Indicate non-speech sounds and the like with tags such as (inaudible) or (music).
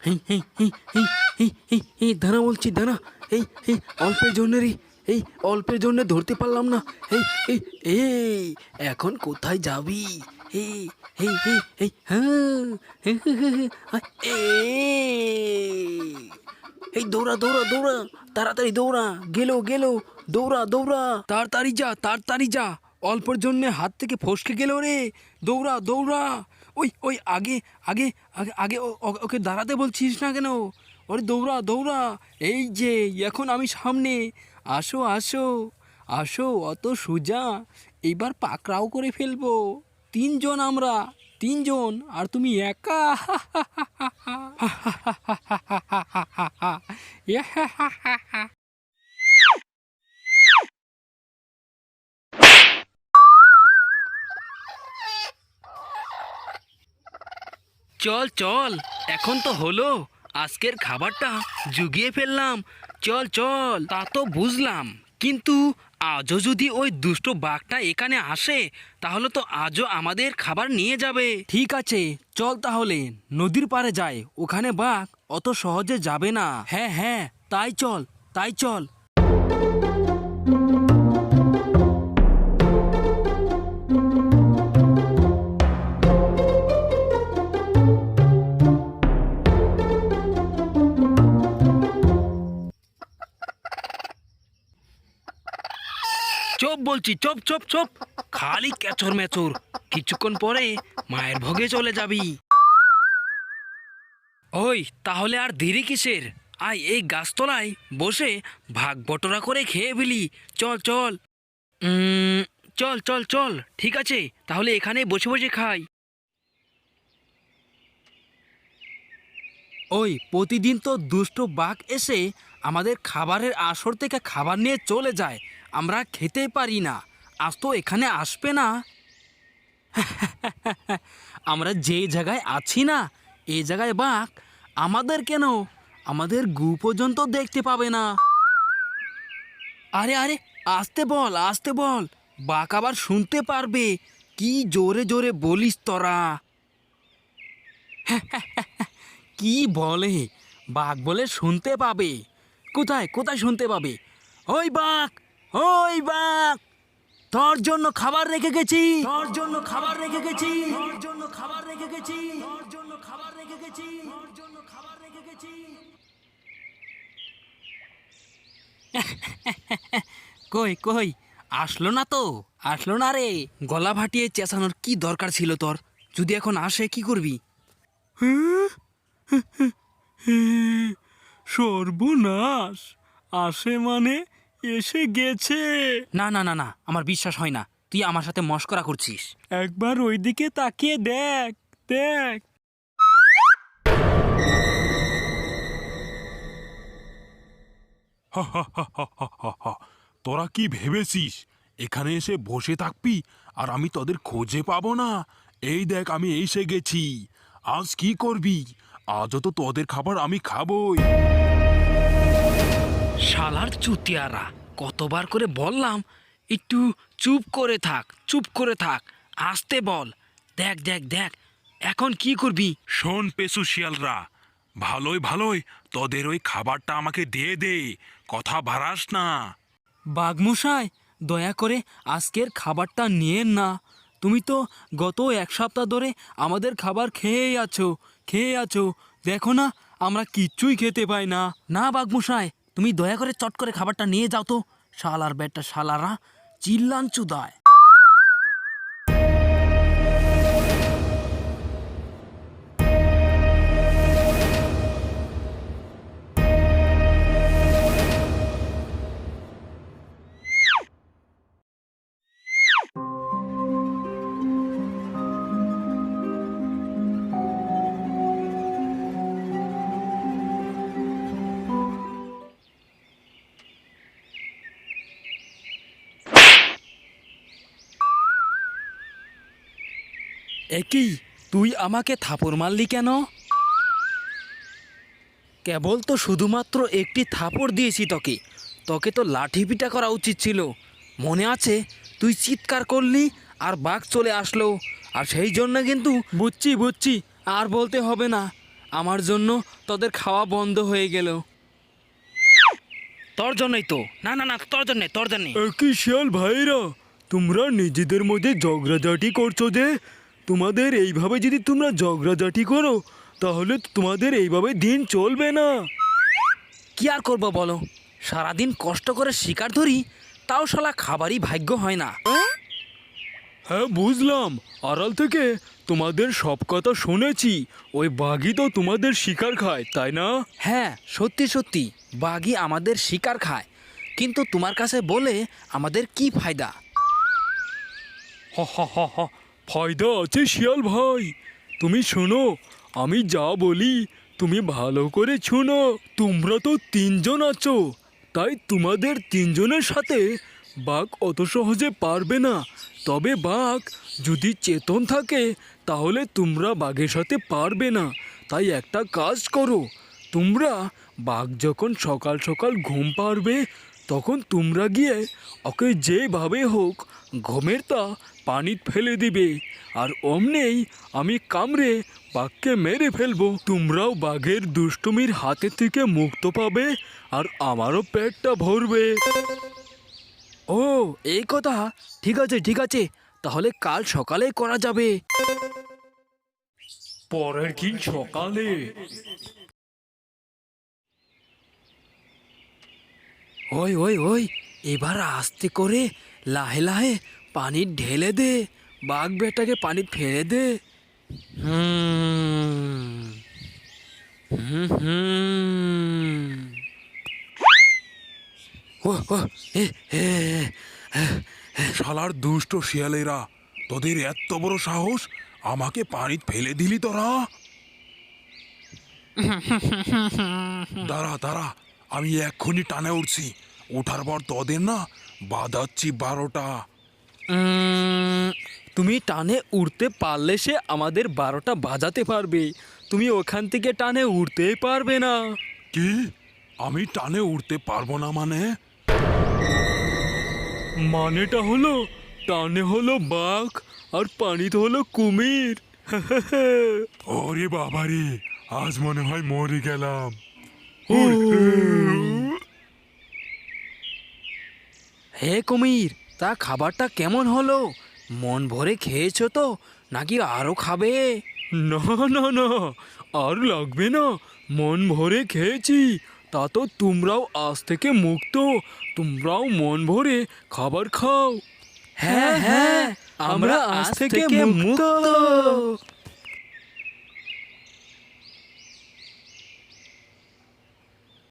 এই এই বলছি দাঁড়া এই এই অল্পের জন্য রে এই অল্পের জন্য ধরতে পারলাম না এই এই এই এখন কোথায় যাবি এই এই এই এই হ্যাঁ এই দৌড়া দৌড়া দৌড়া তাড়াতাড়ি দৌড়া গেলো গেলো দৌড়া দৌড়া তাড়াতাড়ি যা তাড়াতাড়ি যা অল্পের জন্য হাত থেকে ফসকে গেল রে দৌড়া দৌড়া ওই ওই আগে আগে আগে আগে ওকে দাঁড়াতে বলছিস না কেন ওরে দৌড়া দৌড়া এই যে এখন আমি সামনে আসো আসো আসো অত সোজা এইবার পাকড়াও করে ফেলব তিনজন আমরা তিনজন আর তুমি একা চল চল। এখন তো হলো। আজকের খাবারটা জুগিয়ে ফেললাম। চল চল। তা তো বুঝলাম। কিন্তু আজও যদি ওই দুষ্ট বাঘটা এখানে আসে, তাহলে তো আজও আমাদের খাবার নিয়ে যাবে। ঠিক আছে, চল তাহলে। নদীর পাড়ে যাই। ওখানে বাঘ অত সহজে যাবে না। হ্যাঁ হ্যাঁ তাই চল তাই চল। বলছি, চপ চপ চপ। খালি ক্যাচর ম্যাচর কিছুক্ষণ পরে মায়ের ভোগে চলে যাবি। ওই, তাহলে আর দেরি কিসের? আয়, এই গাছতলায় বসে ভাগ বটরা করে খেয়ে ফেলি। চল চল। চল চল চল। ঠিক আছে, তাহলে এখানে বসে বসে খাই। ওই, প্রতিদিন তো দুষ্ট বাঘ এসে আমাদের খাবারের আসর থেকে খাবার নিয়ে চলে যায়। আমরা খেতে পারি না। আজ তো এখানে আসবে না। (laughs) আমরা যে জায়গায় আছি না এই জায়গায় বাঘ। আমাদের কেন? আমাদের গু পর্যন্ত দেখতে পাবে না। আরে আরে, আসতে বল আসতে বল। বাঘ আবার শুনতে পারবে। কি জোরে জোরে বলিস তোরা। (laughs) কি বলে? বাঘ বলে শুনতে পাবে। কোথায় কোথায় শুনতে পাবে? ওই বাঘ! ওই বাঘ, তোর জন্য খাবার রেখে গেছি। তোর জন্য খাবার রেখে গেছি। তোর জন্য খাবার রেখে গেছি। তোর জন্য খাবার রেখে গেছি। তোর জন্য খাবার রেখে গেছি। কই কই, আসলো না তো? আসলো না রে। গলা ভাটিয়ে চেঁচানোর কি দরকার ছিল তোর? যদি এখন আসে, কি করবি? সর্বনাশ। আসে মানে এসে গেছে। না না না না আমার বিশ্বাস হয় না। তুই আমার সাথে মস্করা করছিস। একবার ওইদিকে তাকিয়ে দেখ দেখ। তোরা কি ভেবেছিস? এখানে এসে বসে থাকবি? আর আমি তোদের খোঁজে পাবো না? এই দেখ আমি এসে গেছি। আজ কি করবি? আজও তো তোদের খাবার আমি খাবই। শালার চুতিয়ারা কতবার করে বললাম একটু চুপ করে থাক চুপ করে থাক আসতে বল দেখ দেখ দেখ এখন কি করবি? শোন পেশু শিয়ালরা ভালোই ভালোই তোদের ওই খাবারটা আমাকে দিয়ে দে কথা বাড়াস না। বাঘমশাই দয়া করে আজকের খাবারটা নিয়েন না। তুমি তো গত এক সপ্তাহ ধরে আমাদের খাবার খেয়েই আছো খেয়ে আছো। দেখো না আমরা কিচ্ছুই খেতে পাই না। না বাঘমশাই তুমি দয়া করে চট করে খাবারটা নিয়ে যাও তো। শালার বেটা শালারা চিল্লাঞ্চু চুদায় একই তুই আমাকে থাপড় মারলি কেন? কেবল তো শুধুমাত্র একটি থাপড় দিয়েছি তোকে। তোকে তো লাঠি পিটা করা উচিত ছিল। মনে আছে, তুই চিৎকার করলি আর বাঘ চলে আসলো। আর সেই জন্য কিন্তু বুঝছি বুঝছি, আর বলতে হবে না। আমার জন্য তোদের খাওয়া বন্ধ হয়ে গেল। তোর জন্যই তো। না না না, তোর জন্যে তোর জন্যে। একই শিয়াল ভাইরা, তোমরা নিজেদের মধ্যে ঝগড়াঝাটি করছ যে তোমাদের এইভাবে যদি তোমরা ঝগড়াঝাটি করো তাহলে তোমাদের এইভাবে দিন চলবে না। কি আর করব বলো? সারাদিন কষ্ট করে শিকার ধরি তাও শালা খাবারই ভাগ্য হয় না। হ্যাঁ বুঝলাম। আড়াল থেকে তোমাদের সব কথা শুনেছি। ওই বাঘই তো তোমাদের শিকার খায় তাই না? হ্যাঁ সত্যি সত্যি বাঘই আমাদের শিকার খায়। কিন্তু তোমার কাছে বলে আমাদের কি ফায়দা? হ হ হ হা। ফায়দা আছে শিয়াল ভাই। তুমি শোনো, আমি যা বলি তুমি ভালো করে শোনো। তোমরা তো তিনজন আছো, তাই তোমাদের তিনজনের সাথে বাঘ অত সহজে পারবে না। তবে বাঘ যদি চেতন থাকে, তাহলে তোমরা বাঘের সাথে পারবে না। তাই একটা কাজ করো, তোমরা বাঘ যখন সকাল সকাল ঘুম পারবে তখন তোমরা গিয়ে ওকে যেভাবে হোক ঘুমের তা পানি ফেলে দিবে। আর অমনেই আমি কামড়ে বাঘকে মেরে ফেলব। তোমরাও বাঘের দুষ্টুমির হাতে থেকে মুক্ত পাবে আর আমারও পেটটা ভরবে। ও, এই কথা। ঠিক আছে ঠিক আছে। তাহলে কাল সকালে করা যাবে। পরের দিন সকালে ওই ওই ওই, এবার আস্তে করে লাহে লাহে পানি ঢেলে দে, বাঘ বেটাকে পানি ফেলে দে। হুম ও শালার দুষ্ট শিয়ালেরা, তোদের এত বড় সাহস? আমাকে পানিত ফেলে দিলি তোরা দাঁড়া দাঁড়া আমি এক্ষুনি টানে উঠছি। ওঠার পর তোদের না বাঁধাচ্ছি বারোটা। তুমি টানে উঠতে পারলে সে আমাদের বারোটা বাজাতে পারবে। তুমি ওখান থেকে টানে উড়তেই পারবে না। কি? আমি টানে উঠতে পারব না মানে? মানেটা হলো টানে হলো বাঘ আর পানিতে হলো কুমির। (laughs) ওরে বাবারে আজ মনে হয় মরে গেলাম। হে কুমির তা খাবারটা কেমন হলো? মন ভরে খেয়েছো তো? নাকি আরও খাবে? না না না আর লাগবে না। মন ভরে খেয়েছি। তা তো তোমরাও আজ থেকে মুক্ত। তোমরাও মন ভরে খাবার খাও। হ্যাঁ হ্যাঁ আমরা আজ থেকে মুক্ত।